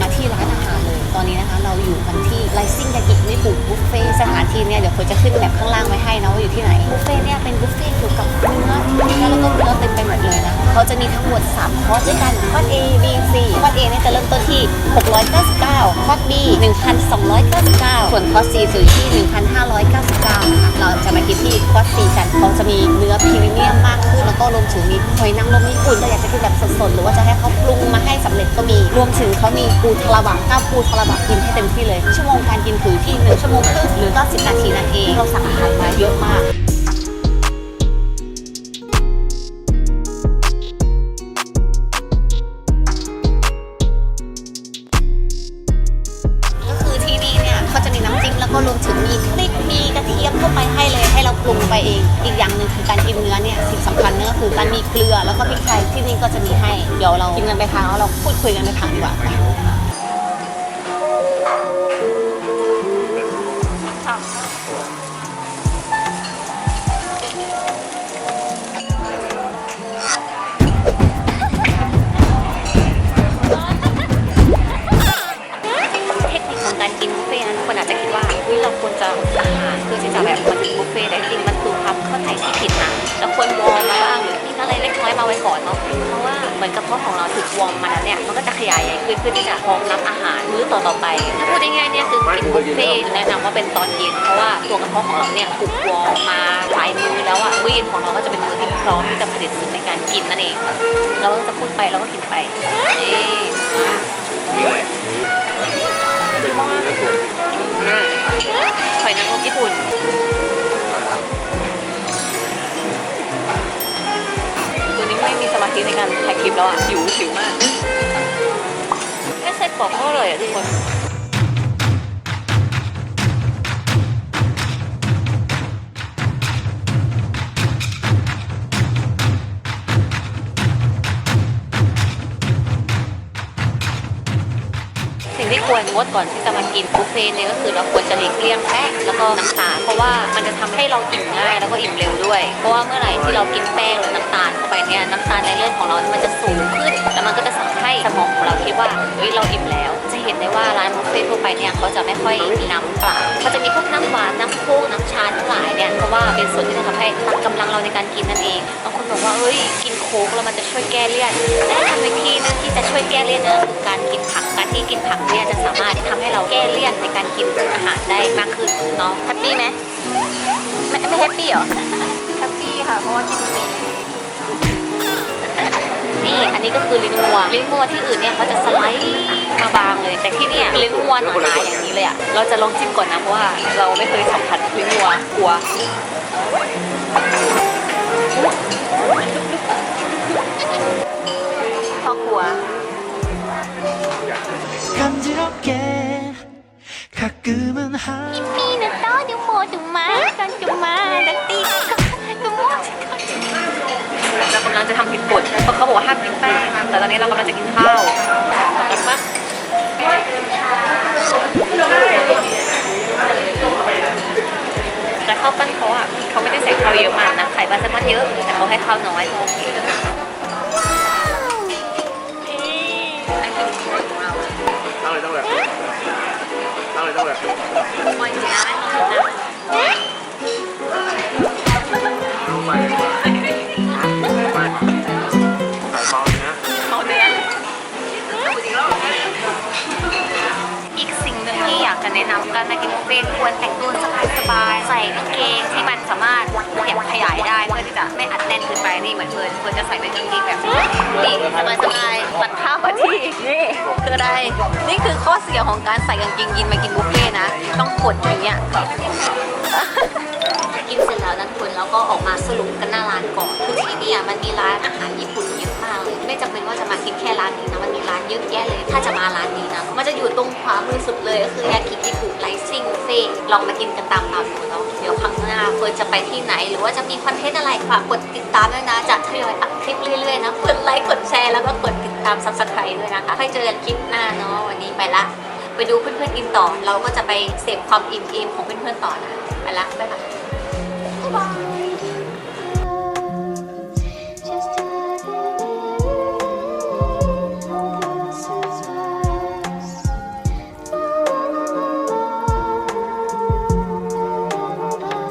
มาที่ร้านอาหารเลย ตอนนี้นะคะ เราอยู่กันที่ไ i ซิ่งยากินิปุบุฟเฟ่สถานที่เนี่ยเดี๋ยวคนจะขึ้นแบบข้างล่างไว้ให้นะว่าอยู่ที่ไหน บุฟเฟ่เนี่ยเป็นบุฟเฟ่เกี่ยวกับเนื้อเนื้อแล้วก็เนื้อเต็มไปหมดเลยนะเขาจะมีทั้งหมด3คอร์สด้วยกันคอร์ส A B C คอร์ส A เนี่ยจะเริ่มต้นที่ อร์ส B 1,299 ส่วนคอร์ส C จะอยู่ที่ 1,599นะคะเราจะมากินที่คอร์ส C กันเขาจะมีเนื้อพรีเมียมมากขึ้นแล้วก็รวมถึงมีหอยนางรมญี่ปุ่นเราอยากจะกินแบบสดๆ หรือว่าจะให้เขาปรุงมาให้สำเร็จก็มี รวมถึงเขามีปูทาราบะข้าวปูทาราบะกินให้เต็มที่เลย ชั่วโมงการกินคือที่ 1 ชั่วโมงครึ่งหรือ90นาทีนั่นเองเราสั่งอาหารมาเยอะมาก ก็รวมถึงมีพริกมีกระเทียมเข้าไปให้เลยให้เราปรุงไปเอง อีกอย่างหนึ่งคือการกินเนื้อเนี่ยสิ่งสำคัญเนี่ยก็คือการมีเกลือแล้วก็พริกไทยที่นี่ก็จะมีให้ เดี๋ยวเรากินกันไปทางแล้วเราพูดคุยกันไปทางดีกว่า รเอาไว้ก่อนเนาะเพราะว่าเหมือนกระเพาะของเราถูกวอร์มมาแล้วเนี่ยมันก็จะขยายใหญ่ขึ้นเพื่อที่จะรอมรับอาหารมื้อต่อๆไปถ้าพูดง่ายๆเนี่ยคือกินบุฟเฟ่ต์แนะนำว่าเป็นตอนเย็นเพราะว่าตัวกระเพาะของเราเนี่ยถูกวอร์มมาหลายมื้อแล้วอะมื้อเย็นของเราก็จะเป็นมื้อที่พร้อมที่จะผลิตในการกินนั่นเองเราก็จะพูดไปเราก็กินไปนี่ นี้ไม่มีสมาธิในการถ่ายคลิปแล้วอะหิวหิวมากแค่ใส่กรอบก็อร่อยอะทุกคนสิ่งที่ควรงดก่อนที่จะมากินบุฟเฟ่ต์เนี่ยก็คือเราควรจะหลีกเลี่ยงแป้งแล้วก็น้ำตาลเพราะว่ามันจะทำให้เราอิ่มง่ายแล้วก็อิ่มเร็วด้วย เพราะว่าเมื่อไหร่ที่เรากินแป้งหรือน้ำตาลเข้าไปเนี่ยน้ำตาลในเลือด ของเรามันจะสูงขึ้นแล้วมันก็จะสั่งให้สมองของเราคิดว่าเฮ้ยเราอิ่มแล้ว จะเห็นได้ว่าร้านบุฟเฟ่ต์ทั่วไปเนี่ยเขาจะไม่ค่อยมีน้ำเปล่าเขาจะมีพวกน้ำหวานน้ำโค้กน้ำชาทั้งหลายเนี่ยเพราะว่าเป็นส่วนที่จะทำให้ตัดกำลังเราในการกินนั่นเองบางคนบอกว่าเอ้ยกินโค้กแล้วมันจะช่วยแก้เลี่ยนแต่ทำวิธีนึงที่จะช่วยแก้เลี่ยนนั่นก็คือการกินผักการที่กินผักเนี่ยจะสามารถทำให้เราแก้เลี่ยนในการกินอาหารได้มากขึ้นเนาะแฮปปี้ไหมไม่ไม่แฮปปี้เหรอแฮปปี้ค่ะเพราะว่ากินฟรี นี่อันนี้ก็คือลิ้นวัวลิ้นวัวที่อื่นเนี่ยเขาจะสไลด์มาบางเลย แต่ที่เนี่ยลิ้นวัวหนาๆอย่างนี้เลยอะเราจะลองจิ้มก่อนนะเพราะว่าเราไม่เคยสัมผัสลิ้นวัวกลัวพ่อกลัว 간지럽게 가끔은 한 มีนะต้อดูโมดูมาตอนดูมาดักตีดูโม เรากำลังจะทำผิดกฎ ต่ตอนนี้เรากำลังจะกินข้าวกันปะแต่ข้าวปั้นเขาอะเขาไม่ได้ใส่ข้าวเยอะมากนะไข่ปลาแซลมอนเยอะแต่เขาให้ข้าวน้อยโอเคตั้งเลยตั้งเลยตั้งเลยตั้งเลย นะนำการมากินบุฟเฟ่ต์ควรแต่งตัวสบายๆใส่กางเกงที่มันสามารถขยับขยายได้เพื่อที่จะไม่อัดแน่นเกินไปนี่เหมือนเฟิร์นเฟิร์นจะใส่เป็นกางเกงแบบนี่สบายๆตัดข้ามมาที่นี่คืออะไรนี่คือข้อเสียของการใส่กางเกงยีนมากินบุฟเฟ่ต์นะ ต้องกดอย่างเงี้ยกินเสร็จแล้วนั้นคุณแล้วก็ออกมาสรุปกันหน้าร้านก่อนคือที่เนี่ยมันมีร้านอาหารญี่ปุ่นเยอะมากเลยไม่จำเป็นว่าจะมา เยอะแยะเลย ถ้าจะมาร้านนี้นะ มันจะอยู่ตรงขวามือสุดเลยก็คือยากินิคุไลซิ่งเฟ่ลองมากินกันตามเราดูเนาะเดี๋ยวครั้งหน้าเฟิร์นจะไปที่ไหน หรือว่าจะมีคอนเทนต์อะไรฝากกดติดตามด้วยนะจะทยอยอัพคลิปเรื่อยๆนะกดไลค์กดแชร์แล้วก็กดติดตามซับสไครต์ด้วยนะคะค่อยเจอกันคลิปหน้าเนาะวันนี้ไปละไปดูเพื่อนๆกินต่อ เราก็จะไปเสพความอิ่มๆของเพื่อนๆต่อนะ ไปละ บ๊ายบายบาย